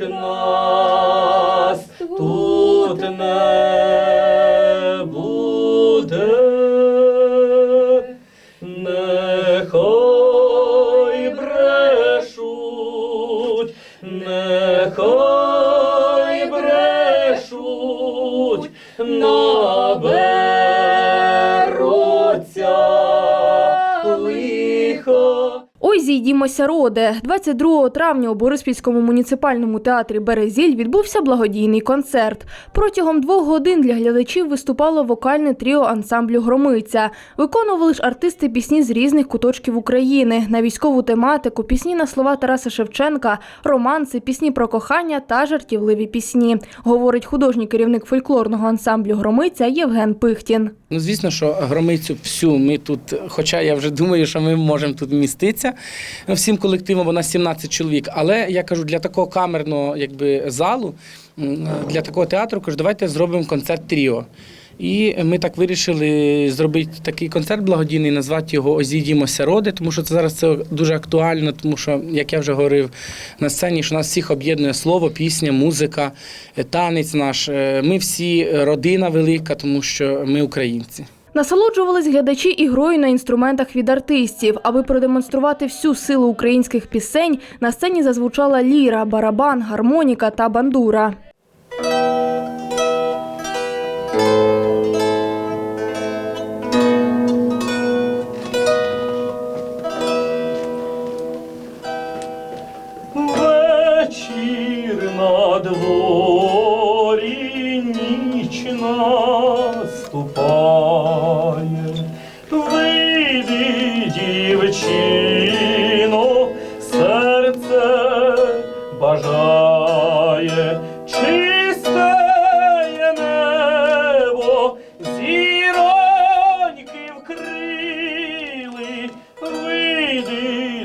як нас тут не буде, нехай брешуть, нехай брешуть, наберуться Ой, зійдімося, роде. 22 травня у Бориспільському муніципальному театрі Березіль відбувся благодійний концерт. Протягом двох годин для глядачів виступало вокальне тріо ансамблю Громиця. Виконували ж артисти пісні з різних куточків України на військову тематику, пісні на слова Тараса Шевченка, романси, пісні про кохання та жартівливі пісні. Говорить художній керівник фольклорного ансамблю Громиця Євген Пихтін. Ну, звісно, що громицю всю ми тут, хоча я вже думаю, що ми можемо тут вміститися ну, всім колективом, бо нас 17 чоловік. Але я кажу, для такого камерного якби, залу, для такого театру, кажу, давайте зробимо концерт тріо. І ми так вирішили зробити такий концерт благодійний, назвати його Озійдімося роди, тому що це зараз це дуже актуально, тому що, як я вже говорив на сцені, що нас всіх об'єднує слово, пісня, музика, е, танець наш. Е, Ми всі родина велика, тому що ми українці. Насолоджувались глядачі і грою на інструментах від артистів. Аби продемонструвати всю силу українських пісень, на сцені зазвучала ліра, барабан, гармоніка та бандура. Вечір на дворі ніч наступає.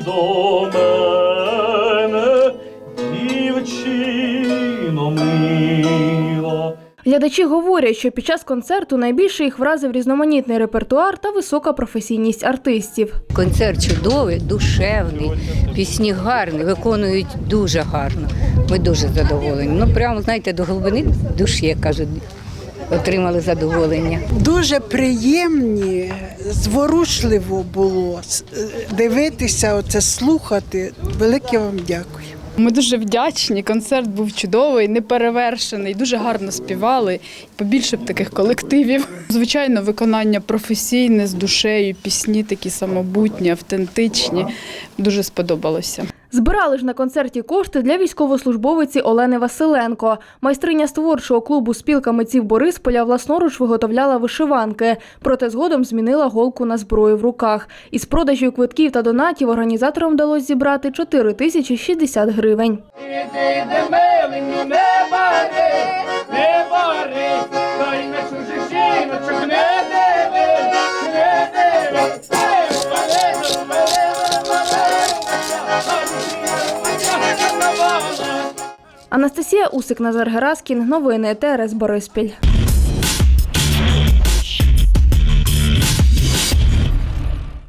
До мене, дівчино мила. Глядачі говорять, що під час концерту найбільше їх вразив різноманітний репертуар та висока професійність артистів. Концерт чудовий, душевний, пісні гарні, виконують дуже гарно. Ми дуже задоволені. Ну прямо знаєте, до глибини душі, як кажуть, отримали задоволення. Дуже приємні, зворушливо було е, дивитися, оце слухати. Велике вам дякую. Ми дуже вдячні. Концерт був чудовий, неперевершений, дуже гарно співали. Побільше б таких колективів. Звичайно, виконання професійне з душею, пісні такі самобутні, автентичні. Дуже сподобалося. Збирали ж на концерті кошти для військовослужбовиці Олени Василенко. Майстриня з творчого клубу Спілка митців Борисполя власноруч виготовляла вишиванки, проте згодом змінила голку на зброю в руках. Із продажів квитків та донатів організаторам вдалося зібрати 4 тисячі 60 гривень. Іди, йди, милий, ну не бари, не бари, Анастасія Усик, Назар Гераскін. Новини ТРС Бориспіль.